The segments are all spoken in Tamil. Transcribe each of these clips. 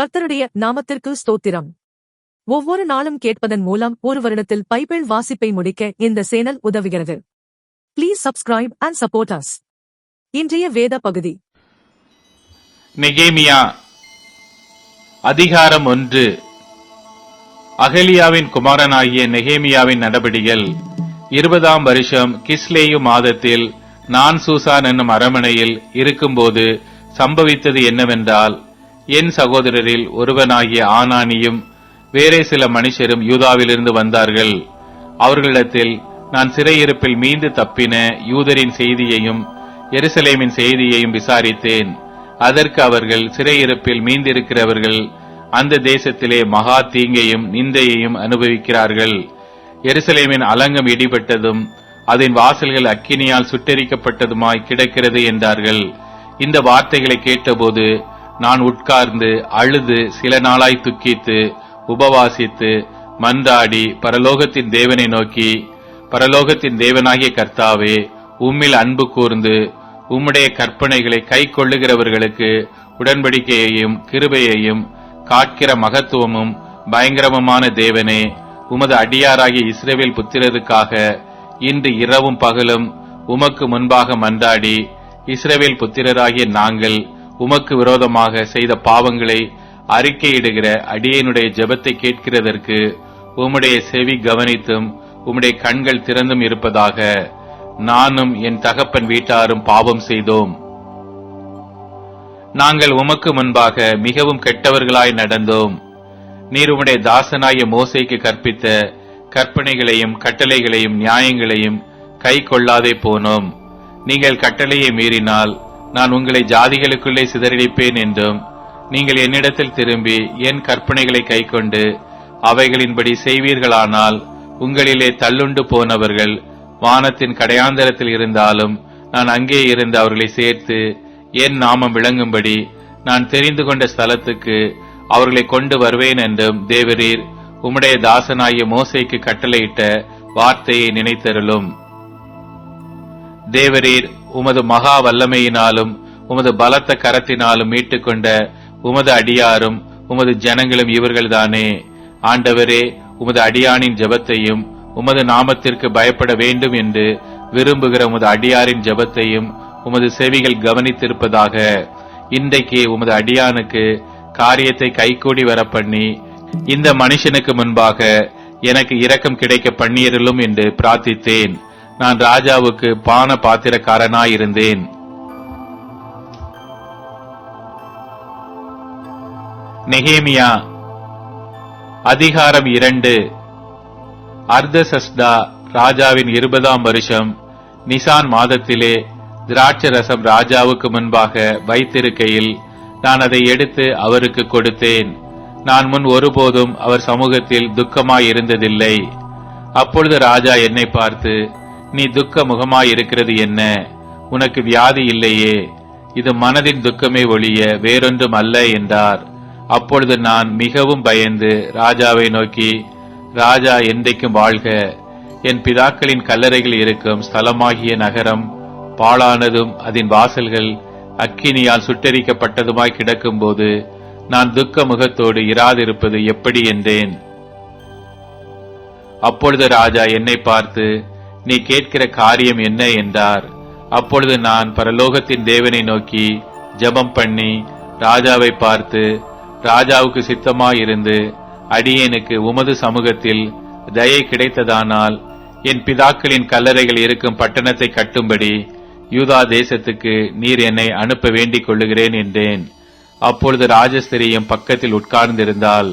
கர்த்தருடைய நாமத்திற்கு ஸ்தோத்திரம். ஒவ்வொரு நாளும் கேட்பதன் மூலம் ஒரு வருடத்தில் பைபிள் வாசிப்பை முடிக்க இந்த சேனல் உதவுகிறது. Please subscribe and support us இன்றைய வேத பகுதி. நெகேமியா அதிகாரம் ஒன்று. அகலியாவின் குமாரனாகிய நெகேமியாவின் நடபடிகள் இருபதாம் வருஷம் கிஸ்லேயு மாதத்தில் நான் சூசான் என்னும் அரமனையில் இருக்கும்போது சம்பவித்தது என்னவென்றால் என் சகோதரரில் ஒருவனாகிய ஆனானியும் வேறே சில மனுஷரும் யூதாவிலிருந்து வந்தார்கள். அவர்களிடத்தில் நான் சிறையிருப்பில் மீண்டு தப்பின யூதரின் செய்தியையும் எருசலேமின் செய்தியையும் விசாரித்தேன். அதற்கு அவர்கள் சிறையிருப்பில் மீந்திருக்கிறவர்கள் அந்த தேசத்திலே மகா தீங்கையும் நிந்தையையும் அனுபவிக்கிறார்கள். எருசலேமின் அலங்கம் இடிபட்டதும் அதன் வாசல்கள் அக்கினியால் சுட்டெரிக்கப்பட்டதுமாய் கிடக்கிறது என்றார்கள். இந்த வார்த்தைகளை கேட்டபோது நான் உட்கார்ந்து அழுது சில நாளாய் துக்கித்து உபவாசித்து மன்றாடி பரலோகத்தின் தேவனை நோக்கி பரலோகத்தின் தேவனாகிய கர்த்தாவே உம்மில் அன்பு கூர்ந்து உம்முடைய கற்பனைகளை கை கொள்ளுகிறவர்களுக்கு உடன்படிக்கையையும் கிருபையையும் காட்கிற மகத்துவமும் பயங்கரமுமான தேவனே உமது அடியாராகிய இஸ்ரேவேல் புத்திரருக்காக இன்று இரவும் பகலும் உமக்கு முன்பாக மன்றாடி இஸ்ரேவேல் புத்திரராகிய நாங்கள் உமக்கு விரோதமாக செய்த பாவங்களை அறிக்கையிடுகிற அடியனுடைய ஜெபத்தை கேட்கிறதற்கு உம்முடைய செவி கவனித்தும் உம்முடைய கண்கள் திறந்தும் இருப்பதாக நானும் என் தகப்பன் வீட்டாரும் பாவம் செய்தோம். நாங்கள் உமக்கு முன்பாக மிகவும் கெட்டவர்களாய் நடந்தோம். நீர் உம்முடைய தாசனாய மோசைக்கு கற்பித்த கற்பனைகளையும் கட்டளைகளையும் நியாயங்களையும் கை கொள்ளாதே போனோம். நீங்கள் கட்டளையை மீறினால் நான் உங்களை ஜாதிகளுக்குள்ளே சிதறடிப்பேன் என்றும் நீங்கள் என்னிடத்தில் திரும்பி என் கற்பனைகளை கைக்கொண்டு அவைகளின்படி செய்வீர்களானால் உங்களிலே தள்ளுண்டு போனவர்கள் வானத்தின் கடையாந்தரத்தில் இருந்தாலும் நான் அங்கே இருந்து அவர்களை சேர்த்து என் நாமம் விளங்கும்படி நான் தெரிந்து கொண்ட ஸ்தலத்துக்கு அவர்களை கொண்டு வருவேன் என்றும் தேவரீர் உம்முடைய தாசனாகிய மோசைக்கு கட்டளையிட்ட வார்த்தையை நினைத்தருளும். தேவரீர் உமது மகா வல்லமையினாலும் உமது பலத்த கரத்தினாலும் மீட்டுக்கொண்ட உமது அடியாரும் உமது ஜனங்களும் இவர்கள்தானே. ஆண்டவரே உமது அடியானின் ஜெபத்தையும் உமது நாமத்திற்கு பயப்பட வேண்டும் என்று விரும்புகிற உமது அடியாரின் ஜெபத்தையும் உமது செவிகள் கவனித்திருப்பதாக. இன்றைக்கு உமது அடியானுக்கு காரியத்தை கைகூடி வர பண்ணி இந்த மனுஷனுக்கு முன்பாக எனக்கு இரக்கம் கிடைக்க பண்ணியருளும் என்று பிரார்த்தித்தேன். நான் ராஜாவுக்கு பான பாத்திரக்காரனாயிருந்தேன். நெகேமியா அதிகாரம் இரண்டு. அர்தசஸ்டா ராஜாவின் இருபதாம் வருஷம் நிசான் மாதத்திலே திராட்சரசம் ராஜாவுக்கு முன்பாக வைத்திருக்கையில் நான் அதை எடுத்து அவருக்கு கொடுத்தேன். நான் முன் ஒருபோதும் அவர் சமூகத்தில் துக்கமாயிருந்ததில்லை. அப்பொழுது ராஜா என்னை பார்த்து நீ துக்க முகமாயிருக்கிறது என்ன? உனக்கு வியாதி இல்லையே. இது மனதின் துக்கமே ஒழிய வேறொன்றும் அல்ல என்றார். அப்பொழுது நான் மிகவும் பயந்து ராஜாவை நோக்கி ராஜா என்றைக்கும் வாழ்க. என் பிதாக்களின் கல்லறைகள் இருக்கும் ஸ்தலமாகிய நகரம் பாழானதும் அதன் வாசல்கள் அக்கினியால் சுட்டரிக்கப்பட்டதுமாய் கிடக்கும்போது நான் துக்க முகத்தோடு இராதிருப்பது எப்படி என்றேன். அப்பொழுது ராஜா என்னை பார்த்து நீ கேட்கிற காரியம் என்ன என்றார். அப்பொழுது நான் பரலோகத்தின் தேவனை நோக்கி ஜெபம் பண்ணி ராஜாவை பார்த்து ராஜாவுக்கு சித்தமாயிருந்து அடியேனுக்கு உமது சமூகத்தில் தயை கிடைத்ததானால் என் பிதாக்களின் கல்லறைகள் இருக்கும் பட்டணத்தை கட்டும்படி யூதா தேசத்துக்கு நீர் என்னை அனுப்ப வேண்டிக் கொள்ளுகிறேன் என்றேன். அப்பொழுது ராஜஸ்திரியும் பக்கத்தில் உட்கார்ந்திருந்தால்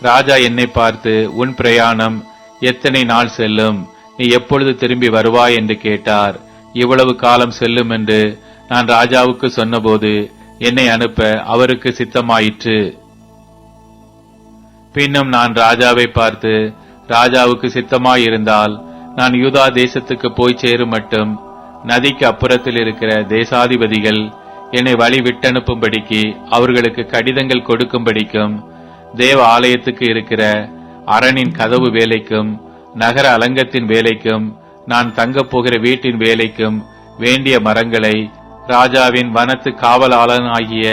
ராஜா என்னை பார்த்து உன் பிரயாணம் எத்தனை நாள் செல்லும்? நீ எப்பொழுது திரும்பி வருவாய் என்று கேட்டார். இவ்வளவு காலம் செல்லும் என்று நான் ராஜாவுக்கு சொன்னபோது என்னை அனுப்ப அவருக்கு சித்தமாயிற்று. பின்னும் நான் ராஜாவை பார்த்து ராஜாவுக்கு சித்தமாயிருந்தால் நான் யூதா தேசத்துக்கு போய் சேரும் மட்டும் நதிக்கு அப்புறத்தில் இருக்கிற தேசாதிபதிகள் என்னை வழி விட்டனுப்பும்படிக்கு அவர்களுக்கு கடிதங்கள் கொடுக்கும்படிக்கும் தேவ ஆலயத்துக்கு இருக்கிற அரணின் கதவு வேலைக்கும் நகர அலங்கத்தின் வேலைக்கும் நான் தங்கப் போகிற வீட்டின் வேலைக்கும் வேண்டிய மரங்களை ராஜாவின் வனத்து காவலாளனாகிய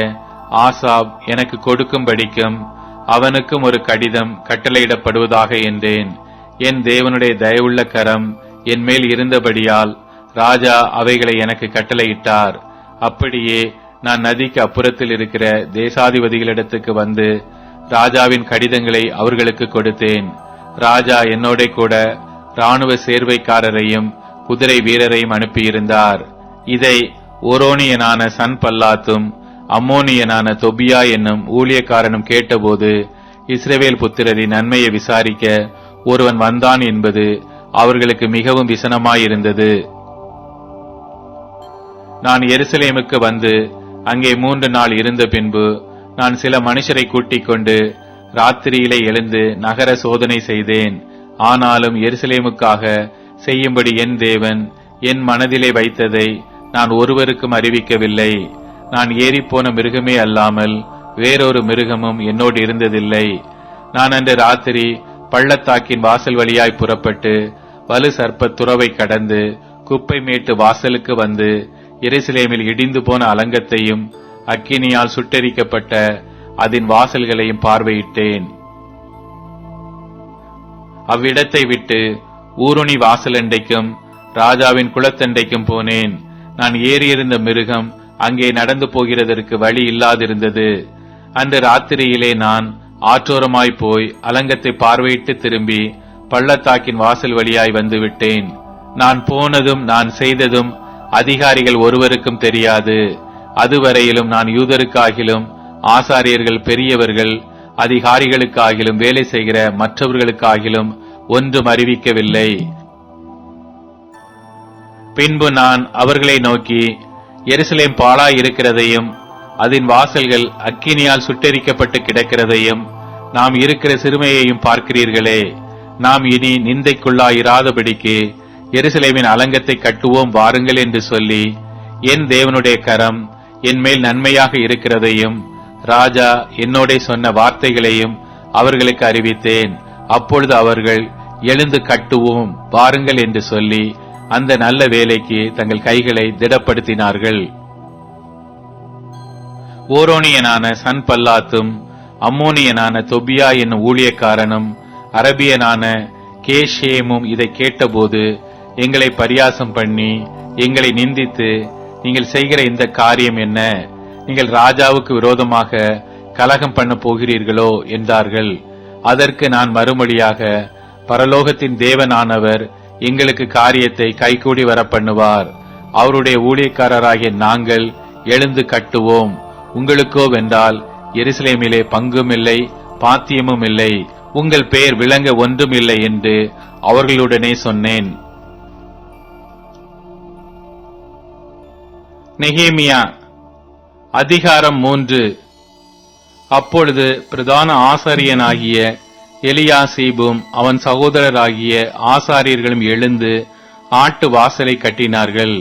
ஆசாப் எனக்கு கொடுக்கும்படிக்கும் அவனுக்கும் ஒரு கடிதம் கட்டளையிடப்படுவதாக என்றேன். என் தேவனுடைய தயவுள்ள கரம் என் மேல் இருந்தபடியால் ராஜா அவைகளை எனக்கு கட்டளையிட்டார். அப்படியே நான் நதிக்கு அப்புறத்தில் இருக்கிற தேசாதிபதிகளிடத்துக்கு வந்து ராஜாவின் கடிதங்களை அவர்களுக்கு கொடுத்தேன். ராஜா என்னோட கூட ராணுவ சேர்வைக்காரரையும் குதிரை வீரரையும் அனுப்பியிருந்தார். இதை ஓரோனியனான சன் பல்லாத்தும் அம்மோனியனான தொபியா என்னும் ஊழியக்காரனும் கேட்டபோது இஸ்ரேவேல் புத்திரரின் நன்மையை விசாரிக்க ஒருவன் வந்தான் என்பது அவர்களுக்கு மிகவும் விசனமாயிருந்தது. நான் எருசலேமுக்கு வந்து அங்கே மூன்று நாள் இருந்த பின்பு நான் சில மனுஷரை கூட்டிக் கொண்டு ராத்திரியிலே எழுந்து நகர சோதனை செய்தேன். ஆனாலும் எருசலேமுக்காக செய்யும்படி என் தேவன் என் மனதிலே வைத்ததை நான் ஒருவருக்கும் அறிவிக்கவில்லை. நான் ஏறிப்போன மிருகமே அல்லாமல் வேறொரு மிருகமும் என்னோடு இருந்ததில்லை. நான் அன்று ராத்திரி பள்ளத்தாக்கின் வாசல் வழியாய் புறப்பட்டு வலு சர்ப்ப துறவை கடந்து குப்பை மேட்டு வாசலுக்கு வந்து எருசலேமில் இடிந்து போன அலங்கத்தையும் அக்கினியால் சுட்டெரிக்கப்பட்ட அதன் வாசல்களையும் பார்வையிட்டேன். அவ்விடத்தை விட்டு ஊருணி வாசலண்டைக்கும் ராஜாவின் குளத்தண்டைக்கும் போனேன். நான் ஏறியிருந்த மிருகம் அங்கே நடந்து போகிறதற்கு வழி இல்லாதிருந்தது. அன்று ராத்திரியிலே நான் ஆற்றோரமாய் போய் அலங்கத்தை பார்வையிட்டு திரும்பி பள்ளத்தாக்கின் வாசல் வழியாய் வந்து விட்டேன் நான் போனதும் நான் செய்ததும் அதிகாரிகள் ஒருவருக்கும் தெரியாது. அதுவரையிலும் நான் யூதருக்காகிலும் ஆசாரியர்கள் பெரியவர்கள் அதிகாரிகளுக்காகிலும் வேலை செய்கிற மற்றவர்களுக்காகிலும் ஒன்றும் அறிவிக்கவில்லை. பின்பு நான் அவர்களை நோக்கி எருசலேம் பாழாய் இருக்கிறதையும் அதன் வாசல்கள் அக்கினியால் சுட்டெரிக்கப்பட்டு கிடக்கிறதையும் நாம் இருக்கிற சிறுமையையும் பார்க்கிறீர்களே. நாம் இனி நிந்தைக்குள்ளாயிராதபடிக்கு எருசலேமின் அலங்கத்தை கட்டுவோம் வாருங்கள் என்று சொல்லி என் தேவனுடைய கரம் என் மேல் நன்மையாக இருக்கிறதையும் ராஜா என்னோட சொன்ன வார்த்தைகளையும் அவர்களுக்கு அறிவித்தேன். அப்பொழுது அவர்கள் எழுந்து கட்டுவோம் வாருங்கள் என்று சொல்லி அந்த நல்ல வேலைக்கு தங்கள் கைகளை திடப்படுத்தினார்கள். ஓரோனியனான சன் பல்லாத்தும் அம்மோனியனான தொபியா என்னும் ஊழியக்காரனும் அரபியனான கேஷேமும் இதை கேட்டபோது எங்களை பரியாசம் பண்ணி எங்களை நிந்தித்து நீங்கள் செய்கிற இந்த காரியம் என்ன? நீங்கள் ராஜாவுக்கு விரோதமாக கலகம் பண்ண போகிறீர்களோ என்றார்கள். அதற்கு நான் மறுமொழியாக பரலோகத்தின் தேவனானவர் எங்களுக்கு காரியத்தை கைகூடி வர பண்ணுவார் அவருடைய ஊழியக்காரராகிய நாங்கள் எழுந்து கட்டுவோம். உங்களுக்கோ வென்றால் எருசலேமிலே பங்கும் இல்லை பாத்தியமும் இல்லை. உங்கள் பெயர் விளங்க ஒன்றும் இல்லை என்று அவர்களுடனே சொன்னேன். நெகேமியா அதிகாரம் மூன்று. அப்பொழுது பிரதான ஆசாரியனாகிய எலியாசீபும் அவன் சகோதரராகிய ஆசாரியர்களும் எழுந்து ஆட்டு வாசலை கட்டினார்கள்.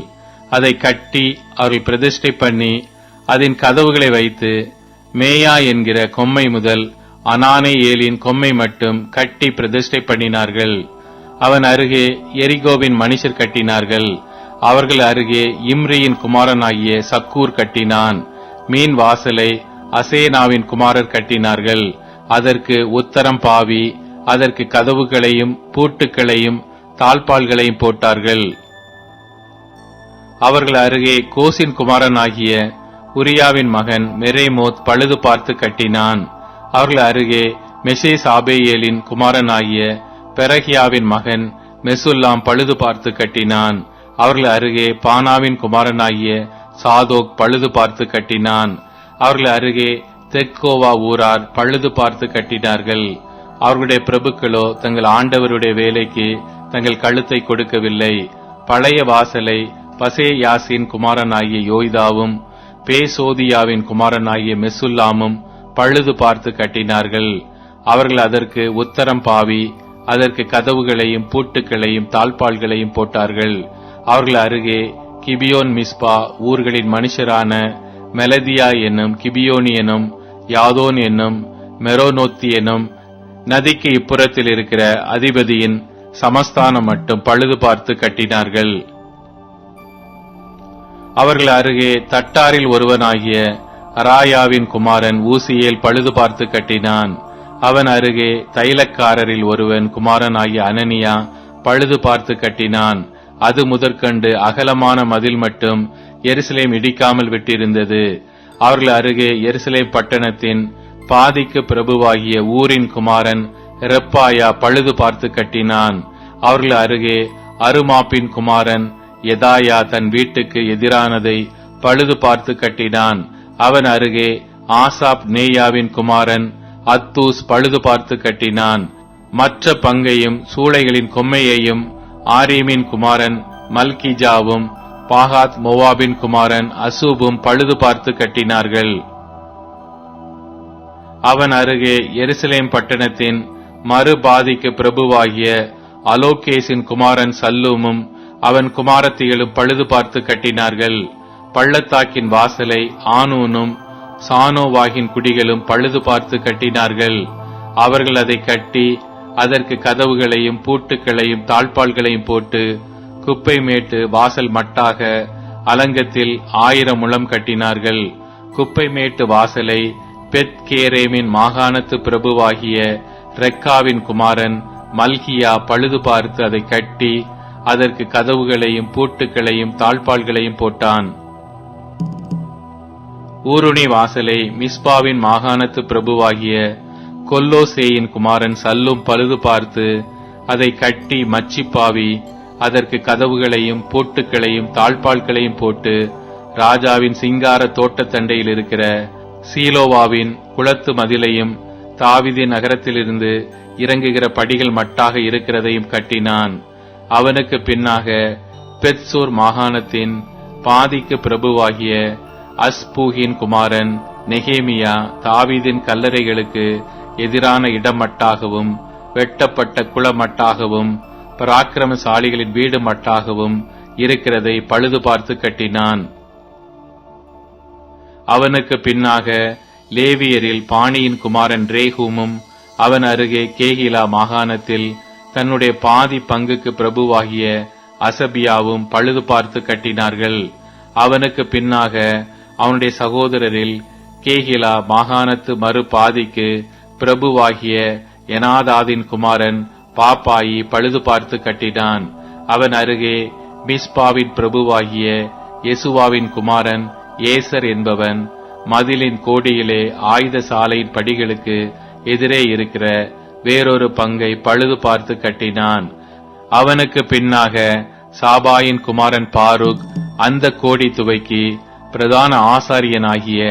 அதை கட்டி அவர்கள் பிரதிஷ்டை பண்ணி அதன் கதவுகளை வைத்து மேயா என்கிற கொம்மை முதல் அனானே ஏலின் கொம்மை மட்டும் கட்டி பிரதிஷ்டை பண்ணினார்கள். அவன் அருகே எரிகோவின் மனுஷர் கட்டினார்கள். அவர்கள் அருகே இம்ரியின் குமாரனாகிய சக்கூர் கட்டினான். மீன் வாசலை அசேனாவின் குமாரர் கட்டினார்கள். அதற்கு உத்தரம் பாவி அதற்கு கதவுகளையும் பூட்டுக்களையும் தாழ்பால்களையும் போட்டார்கள். அவர்கள் அருகே கோசின் குமாரனாகிய உரியாவின் மகன் மெரேமோத் பழுது பார்த்து கட்டினான். அவர்கள் அருகே மெசேஸ் குமாரன் குமாரனாகிய பெரகியாவின் மகன் மெசுல்லாம் பழுது பார்த்து கட்டினான். அவர்கள் அருகே பானாவின் குமாரனாகிய சாதோக் பழுது பார்த்து கட்டினான். அவர்கள் அருகே தெற்கோவா ஊரார் பழுது பார்த்து கட்டினார்கள். அவர்களுடைய பிரபுக்களோ தங்கள் ஆண்டவருடைய வேலைக்கு தங்கள் கழுத்தை கொடுக்கவில்லை. பழைய வாசலை பசே யாசின் குமாரனாகிய யோய்தாவும் பேசோதியாவின் குமாரனாகிய மெசுல்லாமும் பழுது பார்த்து கட்டினார்கள். அவர்கள் அதற்கு உத்தரம் பாவி அதற்கு கதவுகளையும் பூட்டுக்களையும் தாழ்பால்களையும் போட்டார்கள். அவர்கள் அருகே கிபியோன் மிஸ்பா ஊர்களின் மனுஷரான மெலதியா என்னும் கிபியோனி எனும் யாதோன் என்னும் மெரோனோத்தி எனும் நதிக்கு இப்புறத்தில் இருக்கிற அதிபதியின் சமஸ்தானம் மட்டும் பழுது பார்த்து கட்டினார்கள். அவர்கள் அருகே தட்டாரில் ஒருவனாகிய அராயாவின் குமாரன் ஊசியில் பழுது பார்த்து கட்டினான். அவன் அருகே தைலக்காரரில் ஒருவன் குமாரனாகிய அனனியா பழுது பார்த்து கட்டினான். அது முதற்கண்டு அகலமான மதில் மட்டும் எருசலேம் இடிக்காமல் விட்டிருந்தது. அவர்கள் அருகே எருசலேம் பட்டணத்தின் பாதிக்கு பிரபுவாகிய ஊரின் குமாரன் ரெப்பாயா பழுது பார்த்து கட்டினான். அவர்கள் அருகே அருமாப்பின் குமாரன் எதாயா தன் வீட்டுக்கு எதிரானதை பழுது பார்த்து கட்டினான். அவன் அருகே ஆசாப் நேயாவின் குமாரன் அத்தூஸ் பழுது பார்த்து கட்டினான். மற்ற பங்கையும் சூளைகளின் கொம்மையையும் ஆரீமின் குமாரன் மல்கிஜாவும் பாகாத் மோவாபின் குமாரன் அசூபும் பழுது பார்த்து கட்டினார்கள். அவன் அருகே எருசலேம் பட்டணத்தின் மறுபாதிக்கு பிரபுவாகிய அலோகேசின் குமாரன் சல்லூமும் அவன் குமாரத்திகளும் பழுது பார்த்து கட்டினார்கள். பள்ளத்தாக்கின் வாசலை ஆனூனும் சானோவாகின் குடிகளும் பழுது பார்த்து கட்டினார்கள். அவர்கள் அதை கட்டி அதற்கு கதவுகளையும் பூட்டுக்களையும் தாழ்பால்களையும் போட்டு குப்பை மேட்டு வாசல் மட்டாக அலங்கத்தில் ஆயிரம் முழம் கட்டினார்கள். குப்பை மேட்டு வாசலை பெத் கேரேமின் மாகாணத்து பிரபுவாகிய ரெக்காவின் குமாரன் மல்கியா பழுது பார்த்து அதை கட்டி அதற்கு கதவுகளையும் பூட்டுக்களையும் தாழ்பால்களையும் போட்டான். ஊருணி வாசலை மிஸ்பாவின் மாகாணத்து பிரபுவாகிய கொல்லோசேயின் குமாரன் சல்லும் பழுது பார்த்து அதை கட்டி மச்சிப்பாவி அதற்கு கதவுகளையும் பூட்டுக்களையும் தாழ்பால்களையும் போட்டு ராஜாவின் சிங்கார தோட்டத்தண்டையில் இருக்கிற சீலோவாவின் குளத்து மதிலையும் தாவிதி நகரத்திலிருந்து இறங்குகிற படிகள் மட்டாக இருக்கிறதையும் கட்டினான். அவனுக்கு பின்னாக பெத்சூர் மாகாணத்தின் பாதிக்கு பிரபுவாகிய அஸ்பூகின் குமாரன் நெகேமியா தாவீதின் கல்லறைகளுக்கு எதிரான இடமட்டாகவும் வெட்டப்பட்ட குளமட்டாகவும் பராக்கிரமசாலிகளின் வீடு மட்டாகவும் இருக்கிறதை பழுது பார்த்து கட்டினான். அவனுக்கு பின்னாக லேவியரில் பாணியின் குமாரன் ரேகூமும் அவன் அருகே கேகிலா மாகாணத்தில் தன்னுடைய பாதி பங்குக்கு பிரபுவாகிய அசபியாவும் பழுது பார்த்து கட்டினார்கள். அவனுக்கு பின்னாக அவனுடைய சகோதரரில் கேகிலா மாகாணத்து மறு பாதிக்கு பிரபுவாகிய எனாதாதின் குமாரன் பாப்பாயி பழுது பார்த்து கட்டினான். அவன் அருகே மிஸ்பாவின் பிரபுவாகிய யெசுவாவின் குமாரன் ஏசர் என்பவன் மதிலின் கோடியிலே ஆயுத சாலையின் படிகளுக்கு எதிரே இருக்கிற வேறொரு பங்கை பழுது பார்த்து கட்டினான். அவனுக்கு பின்னாக சாபாயின் குமாரன் பாருக் அந்த கோடி துவைக்கி பிரதான ஆசாரியனாகிய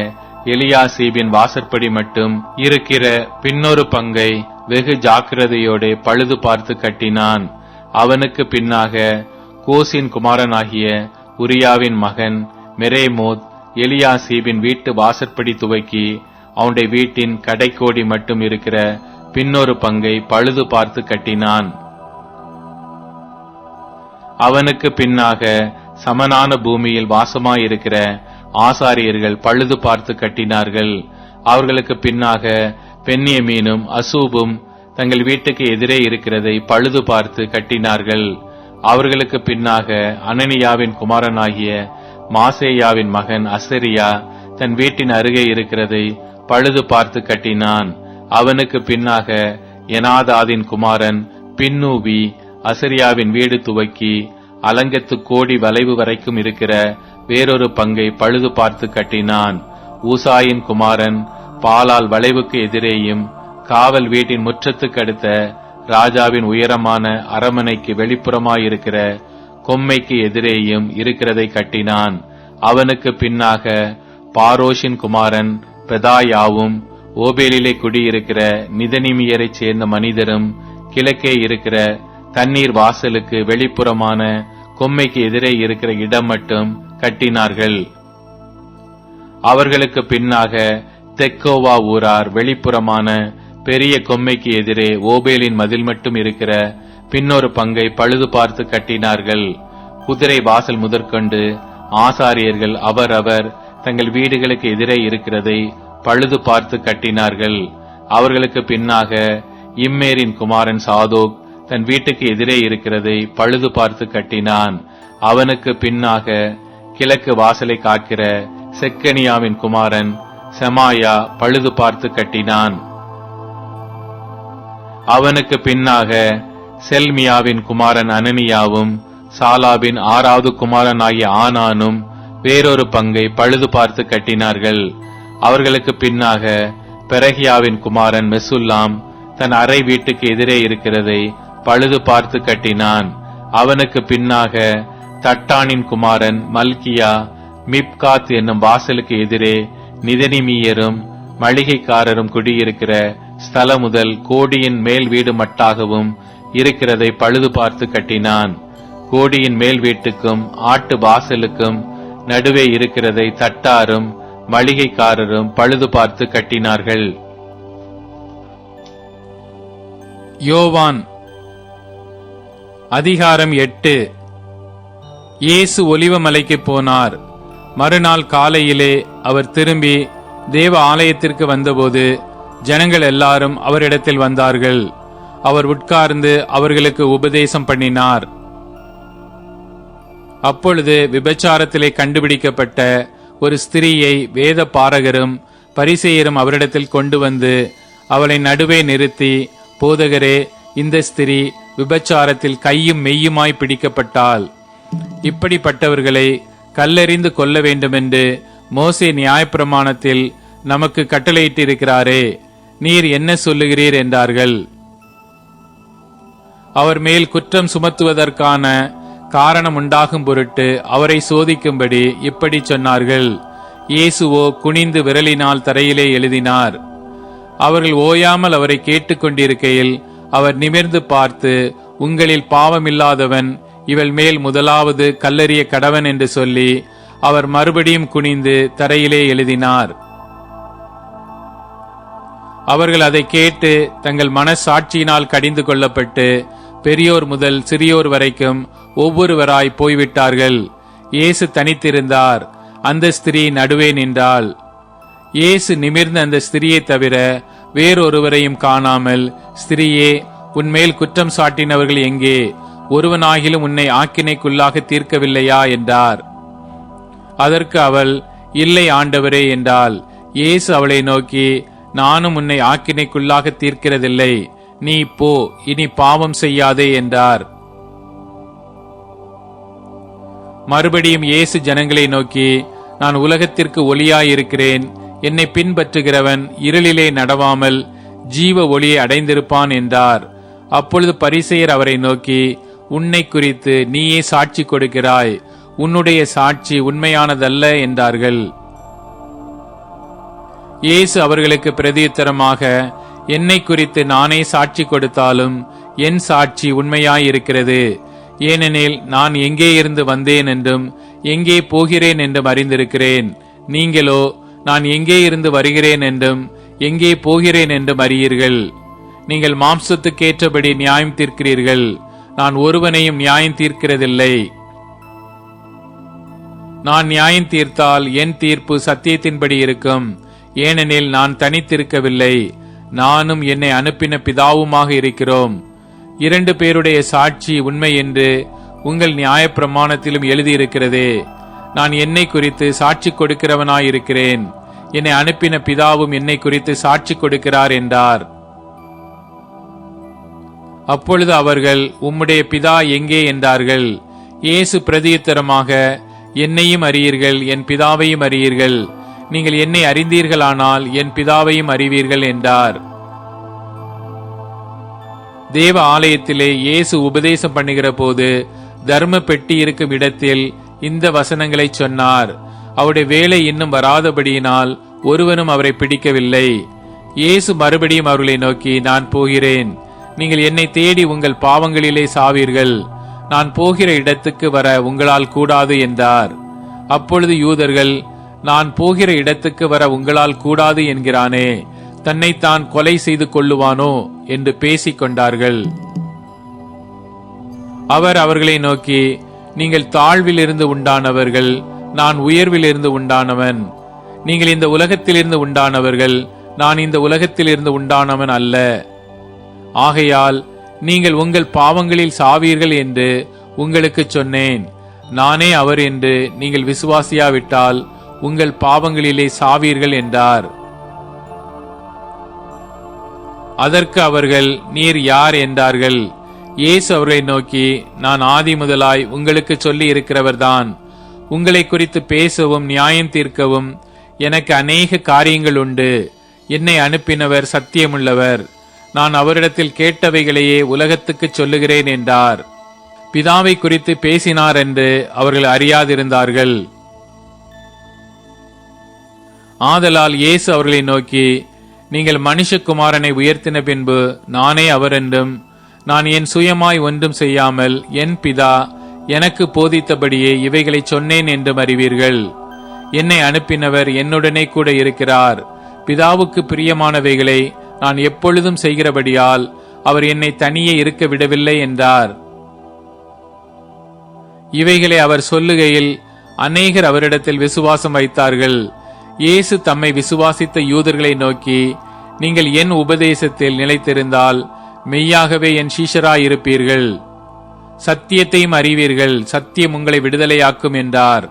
எலியாசீபின் வாசற்படி மட்டும் இருக்கிற பின்னொரு பங்கை வெகு ஜாக்கிரதையோடு பழுது பார்த்து கட்டினான். அவனுக்கு பின்னாக கோசின் குமாரனாகிய உரியாவின் மகன் மெரேமோத் எலியாசீபின் வீட்டு வாசற்படி துவக்கி அவனுடைய வீட்டின் கடைக்கோடி மட்டும் இருக்கிற பின்னொரு பங்கை பழுது பார்த்து கட்டினான். அவனுக்கு பின்னாக சமனான பூமியில் வாசமாயிருக்கிற ஆசாரியர்கள் பழுது பார்த்து கட்டினார்கள். அவர்களுக்கு பின்னாக பெண்ணியமீனும் அசூபும் தங்கள் வீட்டுக்கு எதிரே இருக்கிறதை பழுது பார்த்து கட்டினார்கள். அவர்களுக்கு பின்னாக அனனியாவின் குமாரனாகிய மாசேயாவின் மகன் அசரியா தன் வீட்டின் அருகே இருக்கிறதை பழுது பார்த்து கட்டினான். அவனுக்கு பின்னாக எனாதாதின் குமாரன் பின்னூவி அசரியாவின் வீடு துவக்கி அலங்கத்து கோடி வளைவு வரைக்கும் இருக்கிற வேறொரு பங்கை பழுது பார்த்து கட்டினான். ஊசாயின் குமாரன் பாலால் வளைவுக்கு எதிரேயும் காவல் வீட்டின் முற்றத்துக்கு அடுத்த ராஜாவின் உயரமான அரமனைக்கு வெளிப்புறமாயிருக்கிற கொம்மைக்கு எதிரேயும் இருக்கிறதை கட்டினான். அவனுக்கு பின்னாக பாரோஷின் குமாரன் பெதாயாவும் ஓபேலிலே குடியிருக்கிற நிதனிமியரைச் சேர்ந்த மனிதரும் கிழக்கே இருக்கிற தண்ணீர் வாசலுக்கு வெளிப்புறமான கொம்மைக்கு எதிரே இருக்கிற இடம் மட்டும் கட்டினார்கள். அவர்களுக்கு பின்னாக தெக்கோவா ஊரார் வெளிப்புறமான பெரிய கொம்மைக்கு எதிரே ஓபேலின் மதில் மட்டும் இருக்கிற பின்னொரு பங்கை பழுது பார்த்து கட்டினார்கள். குதிரை வாசல் முதற்கொண்டு ஆசாரியர்கள் அவரவர் தங்கள் வீடுகளுக்கு எதிரே இருக்கிறதை பழுது பார்த்து கட்டினார்கள். அவர்களுக்கு பின்னாக இம்மேரின் குமாரன் சாதோக் தன் வீட்டுக்கு எதிரே இருக்கிறதை பழுது பார்த்து கட்டினான். அவனுக்கு பின்னாக கிழக்கு வாசலை காக்கிற செக்கனியாவின் குமாரன் செமாயா பழுது பார்த்து கட்டினான். அவனுக்கு பின்னாக செல்மியாவின் குமாரன் அனனியாவும் சாலாவின் ஆறாவது குமாரனாகிய ஆனானும் வேறொரு பங்கை பழுது பார்த்து கட்டினார்கள். அவர்களுக்கு பின்னாக பெரகியாவின் குமாரன் மெசுல்லாம் தன் அறை வீட்டுக்கு எதிரே இருக்கிறதை பழுது பார்த்து கட்டினான். அவனுக்கு பின்னாக தட்டானின் குமாரன் மல்கியா மிப்காத் என்னும் வாசலுக்கு எதிரே நிதனிமீயரும் மளிகைக்காரரும் குடியிருக்கிற ஸ்தல முதல் கோடியின் மேல் வீடு மட்டாகவும் இருக்கிறதை பழுது பார்த்து கட்டினான். கோடியின் மேல் வீட்டுக்கும் ஆட்டு வாசலுக்கும் நடுவே இருக்கிறதை தட்டாரும் மளிகைக்காரரும் பழுது பார்த்து கட்டினார்கள். யோவான் அதிகாரம் எட்டு. இயேசு ஒலிவமலைக்கு போனார். மறுநாள் காலையிலே அவர் திரும்பி தேவ ஆலயத்திற்கு வந்தபோது ஜனங்கள் எல்லாரும் அவரிடத்தில் வந்தார்கள். அவர் உட்கார்ந்து அவர்களுக்கு உபதேசம் பண்ணினார். அப்பொழுது விபச்சாரத்திலே கண்டுபிடிக்கப்பட்ட ஒரு ஸ்திரீயை வேத பாரகரும் பரிசெயரும் அவரிடத்தில் கொண்டு வந்து அவளை நடுவே நிறுத்தி போதகரே இந்த ஸ்திரீ விபச்சாரத்தில் கையும் மெய்யுமாய் பிடிக்கப்பட்டால் இப்படிப்பட்டவர்களை கல்லெறிந்து கொல்ல வேண்டுமென்று மோசே நியாயப்பிரமாணத்தில் நமக்கு கட்டளையிட்டிருக்கிறாரே நீர் என்ன சொல்லுகிறீர் என்றார்கள். அவர் மேல் குற்றம் சுமத்துவதற்கான காரணம் உண்டாகும் பொருட்டு அவரை சோதிக்கும்படி இப்படி சொன்னார்கள். இயேசுவோ குனிந்து விரலினால் தரையிலே எழுதினார். அவர்கள் ஓயாமல் அவரை கேட்டுக்கொண்டிருக்கையில் அவர் நிமிர்ந்து பார்த்து உங்களில் பாவமில்லாதவன் இவள் மேல் முதலாவது கல்லறிய கடவன் என்று சொல்லி அவர் மறுபடியும் குனிந்து தரையிலே எழுதினார். அவர்கள் அதை கேட்டு தங்கள் மனசாட்சியினால் கடிந்து கொள்ளப்பட்டு பெரியோர் முதல் சிறியோர் வரைக்கும் ஒவ்வொருவராய் போய்விட்டார்கள். இயேசு தனித்திருந்தார். அந்த ஸ்திரீ நடுவே நின்றாள். இயேசு நிமிர்ந்த அந்த ஸ்திரியை தவிர வேறொருவரையும் காணாமல் ஸ்திரியே உன்மேல் குற்றம் சாட்டினவர்கள் எங்கே? ஒருவனாகிலும் உன்னை ஆக்கினைக்குள்ளாக தீர்க்கவில்லையா? என்றார். அதற்கு அவள் இல்லை ஆண்டவரே என்றாள். இயேசு அவளை நோக்கி நானும் உன்னை ஆக்கினைக்குள்ளாக தீர்க்கிறதில்லை. நீ போ இனி பாவம் செய்யாதே என்றார். மறுபடியும் இயேசு ஜனங்களை நோக்கி நான் உலகத்திற்கு ஒளியாயிருக்கிறேன். என்னை பின்பற்றுகிறவன் இருளிலே நடவாமல் ஜீவ ஒளியை அடைந்திருப்பான் என்றார். அப்பொழுது பரிசெயர் அவரை நோக்கி உன்னை குறித்து நீயே சாட்சி கொடுக்கிறாய். உன்னுடைய சாட்சி உண்மையானதல்ல என்றார்கள். இயேசு அவர்களுக்கு பிரதியுத்தரமாக என்னை குறித்து நானே சாட்சி கொடுத்தாலும் என் சாட்சி உண்மையாயிருக்கிறது. ஏனெனில் நான் எங்கே இருந்து வந்தேன் என்றும் எங்கே போகிறேன் என்றும் அறிந்திருக்கிறேன். நீங்களோ நான் எங்கே இருந்து வருகிறேன் என்றும் எங்கே போகிறேன் என்றும் அறியீர்கள். நீங்கள் மாம்சத்துக்கேற்றபடி நியாயம் தீர்க்கிறீர்கள். நான் ஒருவனையும் நியாயம் தீர்க்கிறதில்லை. நான் நியாயம் தீர்த்தால் என் தீர்ப்பு சத்தியத்தின்படி இருக்கும். ஏனெனில் நான் தனித்திருக்கவில்லை. நானும் என்னை அனுப்பின பிதாவுமாக இருக்கிறோம். இரண்டு பேருடைய சாட்சி உண்மை என்று உங்கள் நியாயப்பிரமாணத்திலும் எழுதியிருக்கிறதே. நான் என்னை குறித்து சாட்சி கொடுக்கிறவனாயிருக்கிறேன். என்னை அனுப்பின பிதாவும் என்னை குறித்து சாட்சி கொடுக்கிறார் என்றார். அப்பொழுது அவர்கள் உம்முடைய பிதா எங்கே? என்றார்கள். இயேசு பிரதியுத்தரமாக என்னையும் அறியீர்கள் என் பிதாவையும் அறியீர்கள். நீங்கள் என்னை அறிந்தீர்களானால் என் பிதாவையும் அறிவீர்கள் என்றார். தேவ ஆலயத்திலே இயேசு உபதேசம் பண்ணுகிற போது தர்ம பெட்டி இருக்கும் இடத்தில் இந்த வசனங்களை சொன்னார். அவருடைய வேலை இன்னும் வராதபடியினால் ஒருவனும் அவரை பிடிக்கவில்லை. இயேசு மறுபடியும் அவர்களை நோக்கி நான் போகிறேன். நீங்கள் என்னை தேடி உங்கள் பாவங்களிலே சாவீர்கள். நான் போகிற இடத்துக்கு வர உங்களால் கூடாது என்றார். அப்பொழுது யூதர்கள் நான் போகிற இடத்துக்கு வர உங்களால் கூடாது என்கிறானே. தன்னைத்தான் கொலை செய்து கொள்ளுவானோ? என்று பேசிக் கொண்டார்கள் அவர் அவர்களை நோக்கி நீங்கள் தாழ்விலிருந்து உண்டானவர்கள் நான் உயர்விலிருந்து உண்டானவன். நீங்கள் இந்த உலகத்திலிருந்து உண்டானவர்கள் நான் இந்த உலகத்திலிருந்து உண்டானவன் அல்ல. ஆகையால் நீங்கள் உங்கள் பாவங்களில் சாவீர்கள் என்று உங்களுக்கு சொன்னேன். நானே அவர் என்று நீங்கள் விசுவாசியாவிட்டால் உங்கள் பாவங்களிலே சாவீர்கள் என்றார். அதற்கு அவர்கள் நீர் யார்? என்றார்கள். இயேசு அவர்களை நோக்கி நான் ஆதி முதலாய் உங்களுக்கு சொல்லி இருக்கிறவர்தான். உங்களை குறித்து பேசவும் நியாயம் தீர்க்கவும் எனக்கு அநேக காரியங்கள் உண்டு. என்னை அனுப்பினவர் சத்தியமுள்ளவர். நான் அவரிடத்தில் கேட்டவைகளையே உலகத்துக்கு சொல்லுகிறேன் என்றார். பிதாவை குறித்து பேசினார் என்று அவர்கள் அறியாதிருந்தார்கள். ஆதலால் இயேசு அவர்களை நோக்கி நீங்கள் மனுஷகுமாரனை உயர்த்தின பின்பு நானே அவர் என்றும் நான் என் சுயமாய் ஒன்றும் செய்யாமல் என் பிதா எனக்கு போதித்தபடியே இவைகளை சொன்னேன் என்றும் அறிவீர்கள். என்னை அனுப்பினவர் என்னுடனே கூட இருக்கிறார். பிதாவுக்கு பிரியமானவைகளை நான் எப்பொழுதும் செய்கிறபடியால் அவர் என்னை தனியே இருக்க விடவில்லை என்றார். இவைகளை அவர் சொல்லுகையில் அநேகர் அவரிடத்தில் விசுவாசம் வைத்தார்கள். இயேசு தம்மை விசுவாசித்த யூதர்களை நோக்கி நீங்கள் என் உபதேசத்தில் நிலைத்திருந்தால் மெய்யாகவே என் சீஷராயிருப்பீர்கள். சத்தியத்தையும் அறிவீர்கள். சத்தியம் உங்களை விடுதலையாக்கும் என்றார்.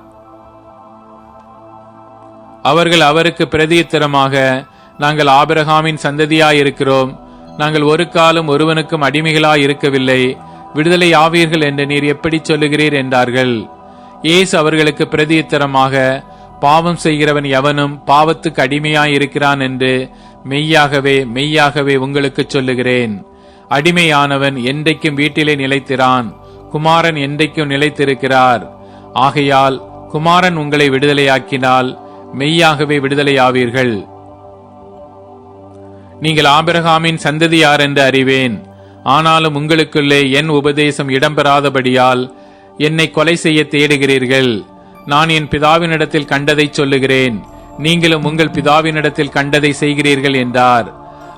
அவர்கள் அவருக்கு பிரதியுத்தரமாக நாங்கள் ஆபிரகாமின் சந்ததியாயிருக்கிறோம். நாங்கள் ஒரு காலம் ஒருவனுக்கும் அடிமைகளாயிருக்கவில்லை. விடுதலை ஆவீர்கள் என்று நீர் எப்படி சொல்லுகிறீர்? என்றார்கள். ஏசு அவர்களுக்கு பிரதியுத்தரமாக பாவம் செய்கிறவன் எவனும் பாவத்துக்கு அடிமையாயிருக்கிறான் என்று மெய்யாகவே மெய்யாகவே உங்களுக்கு சொல்லுகிறேன். அடிமையானவன் என்றைக்கும் வீட்டிலே நிலைத்திறான் குமாரன் என்றைக்கும் நிலைத்திருக்கிறார். ஆகையால் குமாரன் உங்களை விடுதலையாக்கினால் மெய்யாகவே விடுதலையாவீர்கள். நீங்கள் ஆபிரகாமின் சந்ததியார் என்று அறிவேன். ஆனாலும் உங்களுக்குள்ளே என் உபதேசம் இடம்பெறாதபடியால் என்னை கொலை செய்ய தேடுகிறீர்கள். நான் என் பிதாவினிடத்தில் கண்டதை சொல்லுகிறேன். நீங்களும் உங்கள் பிதாவினிடத்தில் கண்டதை செய்கிறீர்கள் என்றார்.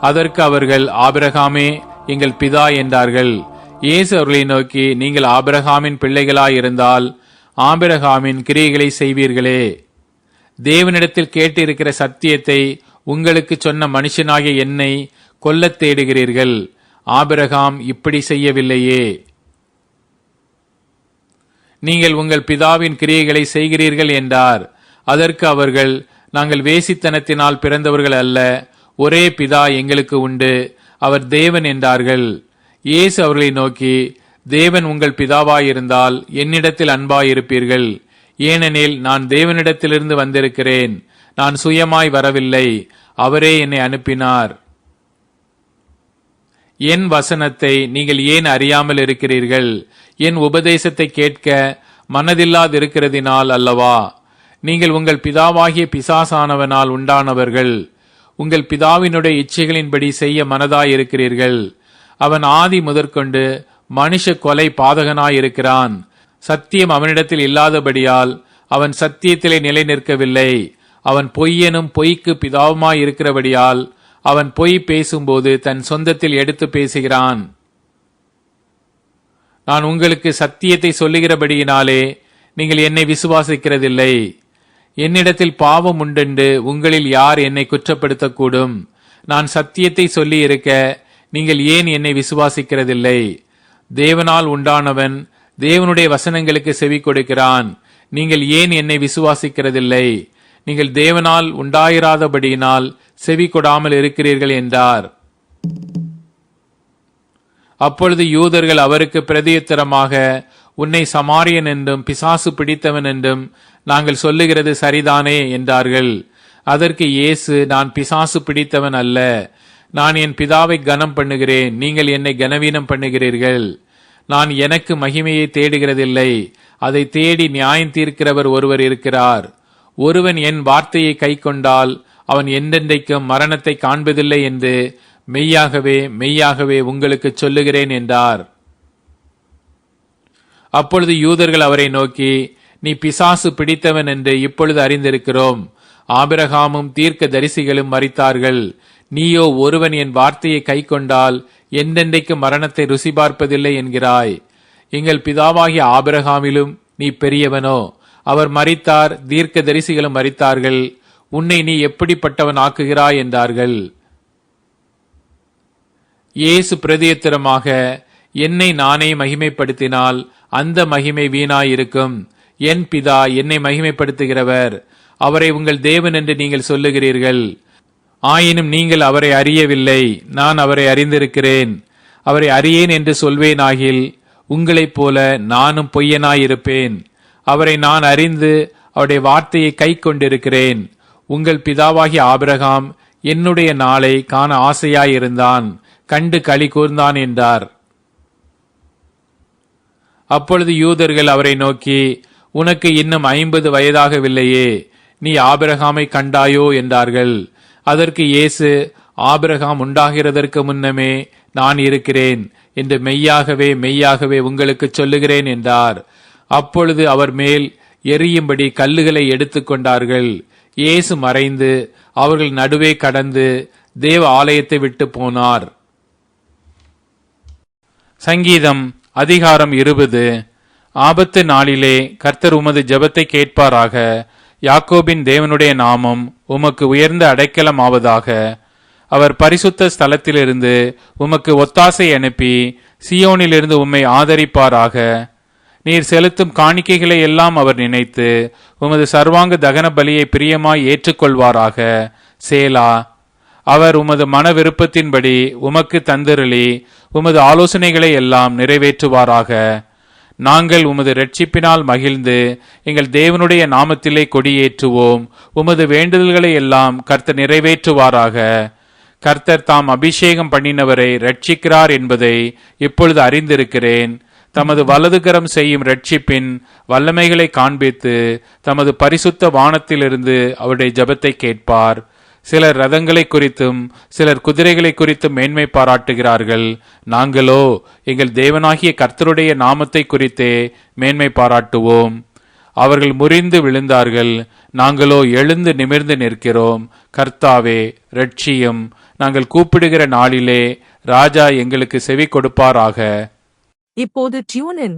அதற்கு அவர்கள் ஆபிரகாமே எங்கள் பிதா என்றார்கள். இயேசு அவர்களை நோக்கி நீங்கள் ஆபிரகாமின் பிள்ளைகளாயிருந்தால் ஆபிரகாமின் கிரியைகளை செய்வீர்களே. தேவனிடத்தில் கேட்டிருக்கிற சத்தியத்தை உங்களுக்கு சொன்ன மனுஷனாகிய என்னை கொல்லத் தேடுகிறீர்கள். ஆபிரகாம் இப்படி செய்யவில்லையே. நீங்கள் உங்கள் பிதாவின் கிரியைகளை செய்கிறீர்கள் என்றார். அதற்கு அவர்கள் நாங்கள் வேசித்தனத்தினால் பிறந்தவர்கள் அல்ல ஒரே பிதா எங்களுக்கு உண்டு. அவர் தேவன் என்றார்கள். இயேசு அவர்களை நோக்கி தேவன் உங்கள் பிதாவாயிருந்தால் என்னிடத்தில் அன்பாயிருப்பீர்கள். ஏனெனில் நான் தேவனிடத்திலிருந்து வந்திருக்கிறேன். நான் சுயமாய் வரவில்லை. அவரே என்னை அனுப்பினார். என் வசனத்தை நீங்கள் ஏன் அறியாமல் இருக்கிறீர்கள்? என் உபதேசத்தை கேட்க மனதில்லாதிருக்கிறதினால் அல்லவா? நீங்கள் உங்கள் பிதாவாகிய பிசாசானவனால் உண்டானவர்கள். உங்கள் பிதாவினுடைய இச்சைகளின்படி செய்ய மனதாயிருக்கிறீர்கள். அவன் ஆதி முதற்கொண்டு மனுஷ கொலை பாதகனாயிருக்கிறான். சத்தியம் அவனிடத்தில் இல்லாதபடியால் அவன் சத்தியத்திலே நிலை நிற்கவில்லை அவன் பொய்யெனும் பொய்க்கு பிதாவுமாய் இருக்கிறபடியால் அவன் பொய் பேசும்போது தன் சொந்தத்தில் எடுத்து பேசுகிறான். நான் உங்களுக்கு சத்தியத்தை சொல்லுகிறபடியினாலே நீங்கள் என்னை விசுவாசிக்கிறதில்லை. என்னிடத்தில் பாவம் உண்டென்று உங்களில் யார் என்னை குற்றப்படுத்தக்கூடும்? நான் சத்தியத்தை சொல்லி இருக்க நீங்கள் ஏன் என்னை விசுவாசிக்கிறதில்லை? தேவனால் உண்டானவன் தேவனுடைய வசனங்களுக்கு செவி கொடுக்கிறான். நீங்கள் ஏன் என்னை விசுவாசிக்கிறதில்லை? நீங்கள் தேவனால் உண்டாயிராதபடியினால் செவி கொடாமல் இருக்கிறீர்கள் என்றார். அப்பொழுது யூதர்கள் அவருக்கு பிரதியுத்தரமாக உன்னை சமாரியன் என்றும் பிசாசு பிடித்தவன் என்றும் நாங்கள் சொல்லுகிறது சரிதானே என்றார்கள். அதற்கு இயேசு நான் பிசாசு பிடித்தவன் அல்ல. நான் என் பிதாவை கனம் பண்ணுகிறேன். நீங்கள் என்னை கனவீனம் பண்ணுகிறீர்கள். நான் எனக்கு மகிமையை தேடுகிறதில்லை. அதை தேடி நியாயம் தீர்க்கிறவர் ஒருவர் இருக்கிறார். ஒருவன் என் வார்த்தையை கைக்கொண்டால் அவன் எந்தெந்தைக்கும் மரணத்தை காண்பதில்லை என்று மெய்யாகவே மெய்யாகவே உங்களுக்கு சொல்லுகிறேன் என்றார். அப்பொழுது யூதர்கள் அவரை நோக்கி நீ பிசாசு பிடித்தவன் என்று இப்பொழுது அறிந்திருக்கிறோம். ஆபிரகாமும் தீர்க்க தரிசிகளும் மறித்தார்கள் நீயோ ஒருவன் என் வார்த்தையை கை கொண்டால் எந்தெண்டைக்கு மரணத்தை ருசி பார்ப்பதில்லை என்கிறாய். எங்கள் பிதாவாகிய ஆபிரகாமிலும் நீ பெரியவனோ. அவர் மறித்தார் தீர்க்க தரிசிகளும் மறித்தார்கள் உன்னை நீ எப்படிப்பட்டவன் ஆக்குகிறாய்? என்றார்கள். இயேசு பிரதியத்திரமாக என்னை நானே மகிமைப்படுத்தினால் அந்த மகிமை வீணாயிருக்கும். என் பிதா என்னை மகிமைப்படுத்துகிறவர். அவரை உங்கள் தேவன் என்று நீங்கள் சொல்லுகிறீர்கள். ஆயினும் நீங்கள் அவரை அறியவில்லை. நான் அவரை அறிந்திருக்கிறேன். அவரை அறியேன் என்று சொல்வேனாகில் உங்களைப் போல நானும் பொய்யனாயிருப்பேன். அவரை நான் அறிந்து அவருடைய வார்த்தையை கை கொண்டிருக்கிறேன் உங்கள் பிதாவாகிய ஆபிரகாம் என்னுடைய நாளை காண ஆசையாயிருந்தான். கண்டு களி கூர்ந்தான் என்றார். அப்பொழுது யூதர்கள் அவரை நோக்கி உனக்கு இன்னும் ஐம்பது வயதாகவில்லையே நீ ஆபிரகாமை கண்டாயோ? என்றார்கள். அதற்கு இயேசு ஆபிரகாம் உண்டாகிறதற்கு முன்னமே நான் இருக்கிறேன் என்று மெய்யாகவே மெய்யாகவே உங்களுக்கு சொல்லுகிறேன் என்றார். அப்பொழுது அவர் மேல் எரியும்படி கல்லுகளை எடுத்துக்கொண்டார்கள் இயேசு மறைந்து அவர்கள் நடுவே கடந்து தேவ ஆலயத்தை விட்டு போனார். சங்கீதம் அதிகாரம் இருபது. ஆபத்து நாளிலே கர்த்தர் உமது ஜபத்தை கேட்பாராக. யாக்கோபின் தேவனுடைய நாமம் உமக்கு உயர்ந்த அடைக்கலமாவதாக அவர் பரிசுத்த ஸ்தலத்திலிருந்து உமக்கு ஒத்தாசை அனுப்பி சியோனிலிருந்து உம்மை ஆதரிப்பாராக. நீர் செலுத்தும் காணிக்கைகளை எல்லாம் அவர் நினைத்து உமது சர்வாங்க தகன பலியை பிரியமாய் ஏற்றுக்கொள்வாராக. சேலா அவர் உமது மன விருப்பத்தின்படி உமக்கு தந்திரளி உமது ஆலோசனைகளை எல்லாம் நிறைவேற்றுவாராக. நாங்கள் உமது ரட்சிப்பினால் மகிழ்ந்து எங்கள் தேவனுடைய நாமத்திலே கொடியேற்றுவோம். உமது வேண்டுதல்களை எல்லாம் கர்த்தர் நிறைவேற்றுவாராக. கர்த்தர் தாம் அபிஷேகம் பண்ணினவரை ரட்சிக்கிறார் என்பதை இப்பொழுது அறிந்திருக்கிறேன். தமது வலதுகரம் செய்யும் ரட்சிப்பின் வல்லமைகளை காண்பித்து தமது பரிசுத்த வானத்திலிருந்து அவருடைய ஜபத்தை கேட்பார். சிலர் ரதங்களை குறித்தும் சிலர் குதிரைகளை குறித்தும் மேன்மை பாராட்டுகிறார்கள். நாங்களோ எங்கள் தேவனாகிய கர்த்தருடைய நாமத்தை குறித்தே மேன்மை பாராட்டுவோம். அவர்கள் முறிந்து விழுந்தார்கள். நாங்களோ எழுந்து நிமிர்ந்து நிற்கிறோம். கர்த்தாவே ரட்சியும் நாங்கள் கூப்பிடுகிற நாளிலே ராஜா எங்களுக்கு செவி கொடுப்பாராக. இப்போது டியூன் இன்